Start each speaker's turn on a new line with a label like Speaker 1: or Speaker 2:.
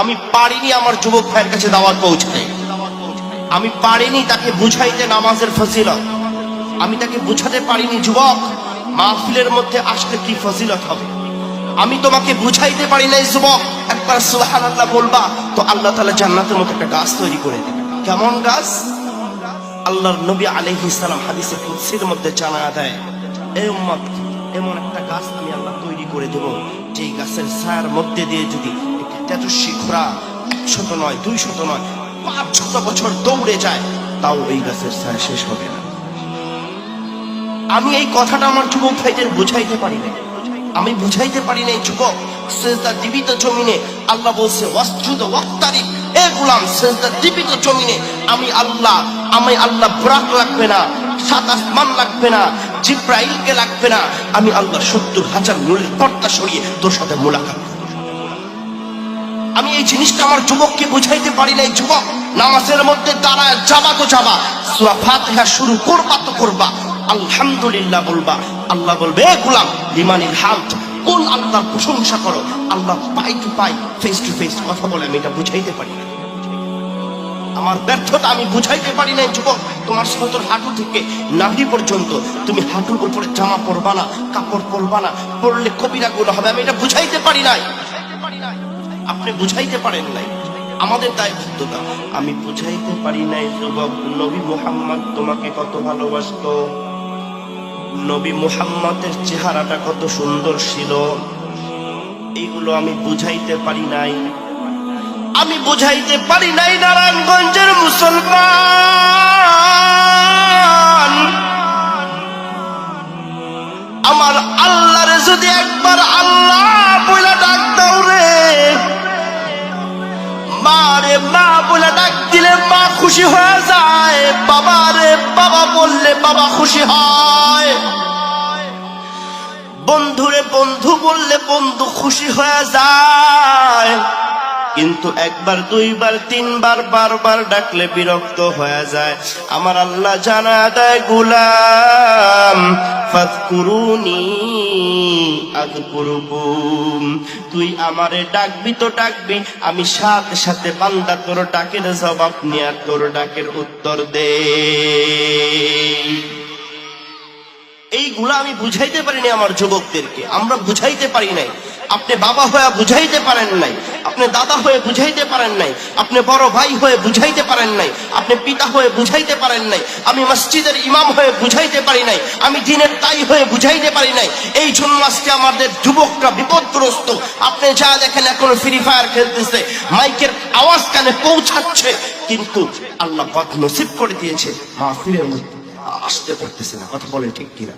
Speaker 1: আমি পারিনি আমার যুবক ভাইয়ের কাছে দাওয়াত পৌঁছতে। আমি পারিনি তাকে বুঝাইতে নামাজের ফজিলত। আমি তাকে বুঝাতে পারিনি, যুবক, মাহফিলের মধ্যে আসলে কি ফজিলত হবে। আমি তোমাকে বুঝাইতে পারি নাই, যুবক, একবার সুবহান আল্লাহ বলবা, তো আল্লাহ তাআলা জান্নাতের মতো একটা গাছ তৈরি করে দেবে। কেমন গাছ? আল্লাহর নবী আলাইহিস সালাম হাদিসে কুদসির মধ্যে জানা দেয় এমন একটা গাছ আমি আল্লাহ তৈরি করে দেব, যেই গাছের ছায়ার মধ্যে দিয়ে যদি ঘোড়া শত নয় দুই শত নয় পাঁচ শত বছর দৌড়ে যায়, তাও এই গাছের শেষ হবে না আমি এই কথাটা আমার যুবক ভাইদের বুঝাইতে পারি না আমি বুঝাইতে পারি না এই যুবক, সেজদা জীবিত জমিনে আল্লাহ বলছে এ সেজদা জীবিত জমিনে আমি আল্লাহ আমি আল্লাহ বুরাক লাগবে না, সাত আসমান লাগবে না, জিব্রাইলকে লাগবে না, আমি আল্লাহ সত্তর হাজার নুরের পর্দা সরিয়ে তোর সাথে মোলাকাত। আমি এই জিনিসটা আমার যুবককে বুঝাইতে পারি না যুবক। নামাজের মধ্যে দাঁড়ায়, যাবা তো যাবা। সুরা ফাতিহা শুরু করবা তো করবা। আলহামদুলিল্লাহ বলবা। আল্লাহ বলবে, এ গোলাম, লিমানিল কোন আল্লাহর প্রশংসা করো? আল্লাহ পাই টু পাই, ফেস টু ফেস কথা বলে আমি এটা বুঝাইতে পারি না আমার ব্যর্থতা আমি বুঝাইতে পারি না যুবক। তোমার সতর হাঁটু থেকে নাভি পর্যন্ত তুমি হাঁটুর উপরে জামা পরবা না, কাপড় পরবা না, পরলে কবিরা গুলো হবে, আমি এটা বুঝাইতে পারি নাই। আপনি বুঝাইতে পারেন নাই। আমাদের দায়বদ্ধতা। আমি বুঝাইতে পারি নাই যুবক নবী মুহাম্মদ তোমাকে কত ভালোবাসতো? নবী মুহাম্মদের চেহারাটা কত সুন্দর ছিল। এইগুলো আমি বুঝাইতে পারি নাই। আমি বুঝাইতে পারি নাই নারায়ণগঞ্জের মুসলমান। আমার আল্লাহরে যদি একবার আল্লাহ বলে বাবা রে, বাবা বললে বাবা খুশি হয়। বন্ধুরে, বন্ধু বললে বন্ধু খুশি হয়ে যায়। কিন্তু একবার, দুইবার, তিনবার, বারবার ডাকলে বিরক্ত হয়ে যায়। আমার আল্লাহ জানা দেয়, গুলাম। ফাজকুরুনি তুই আমারে ডাকবি তো ডাকবি, আমি সাথে সাথে বান্দা তোর ডাকের জবাব নিয়ে তোর ডাকের উত্তর দে। এইগুলো আমি বুঝাইতে পারিনি আমার যুবকদেরকে, আমরা বুঝাইতে পারি নাই। আপনি বাবা হয়ে বুঝাইতে পারেন নাই। আপনি দাদা হয়ে বুঝাইতে পারেন নাই, আপনি বড় ভাই হয়ে বুঝাইতে পারেন নাই, আপনি পিতা হয়ে বুঝাইতে পারেন নাই, আমি মসজিদের ইমাম হয়ে বুঝাইতে পারি নাই, আমি দিনের তাই হয়ে বুঝাইতে পারি নাই, এই জন্য আজকে আমাদের যুবকরা বিপদগ্রস্ত। আপনি যা দেখেন এখন ফ্রি ফায়ার খেলতেছে, মাইকের আওয়াজ কানে পৌঁছাচ্ছে, কিন্তু আল্লাহ পথ নসিব করে দিয়েছে, মাহফিলের মধ্যে আসতে পারতেছে না, কথা বলেন ঠিক কিনা?